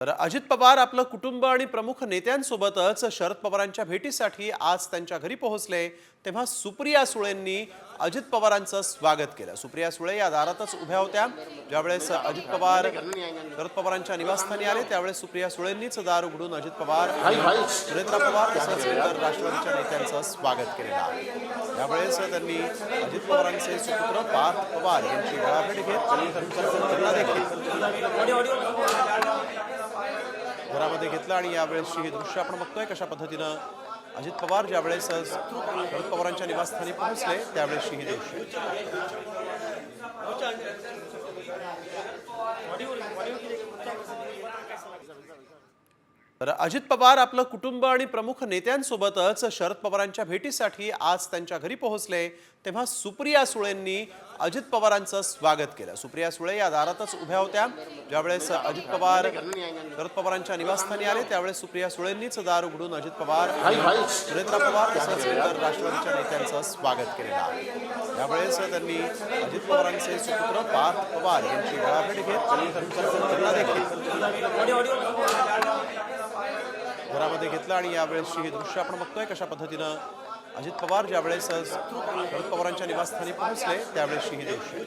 तर अजित पवार आपलं कुटुंब आणि प्रमुख नेत्यांसोबतच शरद पवारांच्या भेटीसाठी आज त्यांच्या घरी पोहोचले. तेव्हा सुप्रिया सुळेंनी अजित पवारांचं स्वागत केलं. सुप्रिया सुळे या दारातच उभ्या होत्या. ज्यावेळेस अजित पवार शरद पवारांच्या निवासस्थानी आले त्यावेळेस सुप्रिया सुळेंनीच दार उघडून अजित पवार सुरेंद्र पवार तसंच इतर राष्ट्रवादीच्या नेत्यांचं स्वागत केलेलं आहे. त्यावेळेस त्यांनी अजित पवारांचे सुपुत्र पार्थ पवार यांची गळाभेट घेत त्यांनी देखील. घेतला आणि यावेळेसची हे दृश्य आपण बघतोय कशा पद्धतीनं अजित पवार ज्यावेळेस शरद पवारांच्या निवासस्थानी पोहोचले त्यावेळेसची हे दृश्य तर अजित पवार आपलं कुटुंब आणि प्रमुख नेत्यांसोबतच शरद पवारांच्या भेटीसाठी आज त्यांच्या घरी पोहोचले. तेव्हा सुप्रिया सुळेंनी अजित पवारांचं स्वागत केलं. सुप्रिया सुळे या दारातच उभ्या होत्या. ज्यावेळेस अजित पवार शरद पवारांच्या निवासस्थानी आले त्यावेळेस सुप्रिया सुळेंनीच दार उघडून अजित पवार सुरेंद्र पवार तसंच इतर राष्ट्रवादीच्या नेत्यांचं स्वागत केलेलं आहे. त्यावेळेस त्यांनी अजित पवारांचे सुपुत्र पार्थ पवार यांची गळाभेट घेत त्यांनी देखील. घेतलं आणि यावेळेसची हे दृश्य आपण बघतोय कशा पद्धतीनं अजित पवार ज्यावेळेस शरद पवारांच्या निवासस्थानी पोहोचले त्यावेळेसची हे दृश्य